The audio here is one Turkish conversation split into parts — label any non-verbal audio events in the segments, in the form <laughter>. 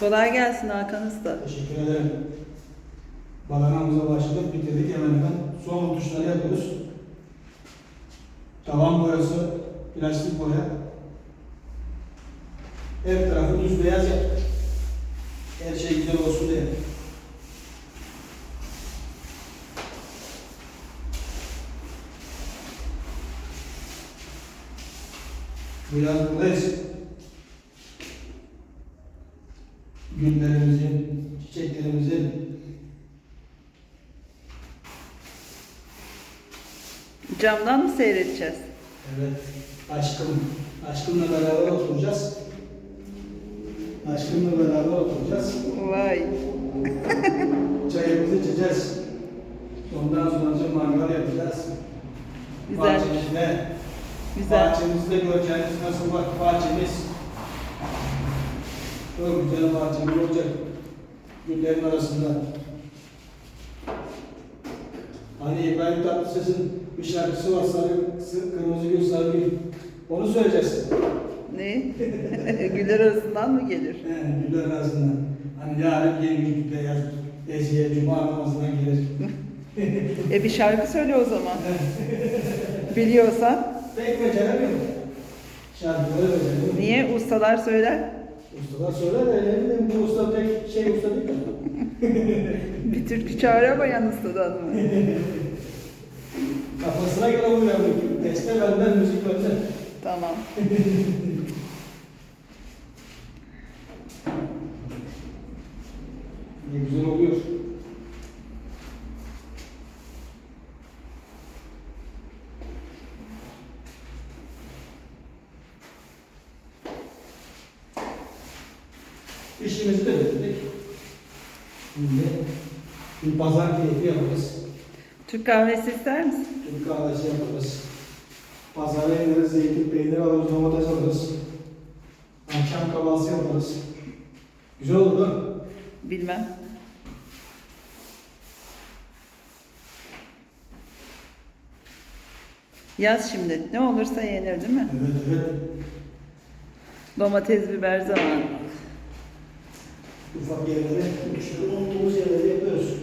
Kolay gelsin Hakan Usta. Teşekkür ederim. Badanamıza başladık, bitirdik hemen hemen. Son tuşları yapıyoruz. Tavan boyası, plastik boya. Her tarafı düz beyaz yaptık. Her şey güzel olsun diye. Bu yaz buradayız. Günlerimizin, çiçeklerimizin Camdan mı seyredeceğiz? Evet, aşkım, aşkımla beraber oturacağız. Aşkımla beraber oturacağız. Vay. <laughs> Çayımızı içeceğiz. Ondan sonra mangal yapacağız. Güzel. Bahçemizde, Güzel. bahçemizde göreceğiniz nasıl bak bahçemiz. Çok güzel bahçemiz olacak. Güllerin arasında. Hani İbrahim Tatlıses'in bir şarkısı var, sarı, kırmızı gül, sarı gül. Onu söyleyeceğiz. Ne? <laughs> Güller arasından mı gelir? He, güller arasında. Hani yarın yeni gün beyaz Eziye Cuma namazından gelir. E bir şarkı söyle o zaman. Biliyorsan. Pek beceremiyorum. Şarkıları beceremiyorum. Niye? Ustalar söyler. Ustalar söyler de ne bileyim bu usta pek şey usta değil mi? <laughs> Bir türkü çağıramayan ustadan mı? Kafasına göre uyuyor. Beste benden, müzik benden. Tamam. <laughs> Ne güzel oluyor. İşimizi de bitirdik. Şimdi bir pazar keyfi yaparız. Türk kahvesi ister misin? Türk kahvesi yaparız. Pazara ineriz, zeytin, peynir alırız, domates alırız. Akşam kahvaltısı yaparız. Güzel olur mi? Bilmem. Yaz şimdi. Ne olursa yenir değil mi? Evet, evet. Domates, biber zamanı. Ufak yerleri, işte unuttuğumuz yerleri yapıyoruz.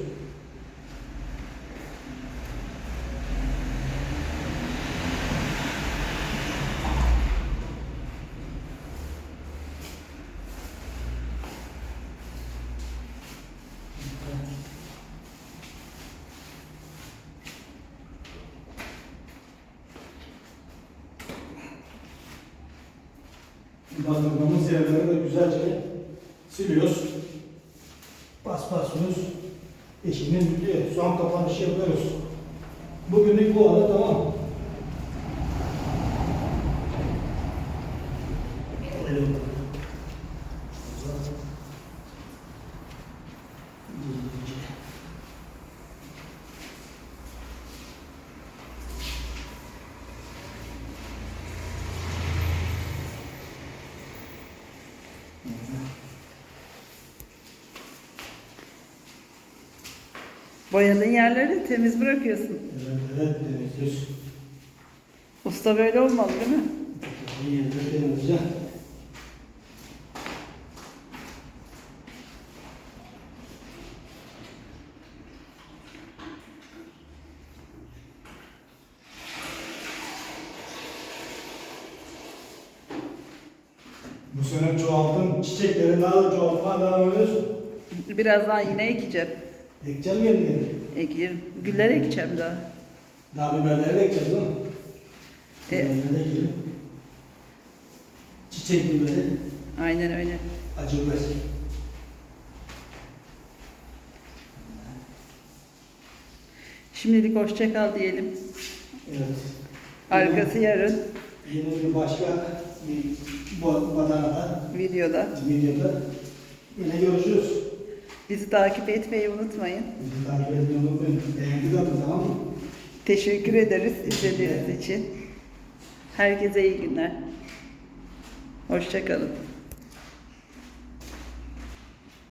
Bandırmamız yerleri de güzelce siliyoruz. Paspaslıyoruz. Eşinin bitiyor. Son kapanışı yapıyoruz. Bugünlük bu arada tamam. Öyle bakalım. Boyadığın yerleri temiz bırakıyorsun. Evet, evet. Usta böyle olmalı değil mi? İyi temizleyeceğim. Bu sene çoğaltım, çiçekleri daha da çoğaltmaya devam ediyoruz. Birazdan yine ekeceğim. Ekeceğim yeni. Ekeyim. Güller ekeceğim daha. Daha biberleri de ekeceğiz değil mi? E, Biberleri de ekelim. Çiçek biberi, aynen öyle. acı biber. Şimdilik hoşça kal diyelim. Evet. Arkası yarın Yeni bir başka bir badanada, videoda. videoda yine görüşürüz. Bizi takip etmeyi unutmayın. Bizi takip etmeyi unutmayın. Beğendi atın tamam mı? Teşekkür ederiz izlediğiniz için. Herkese iyi günler. Hoşça kalın.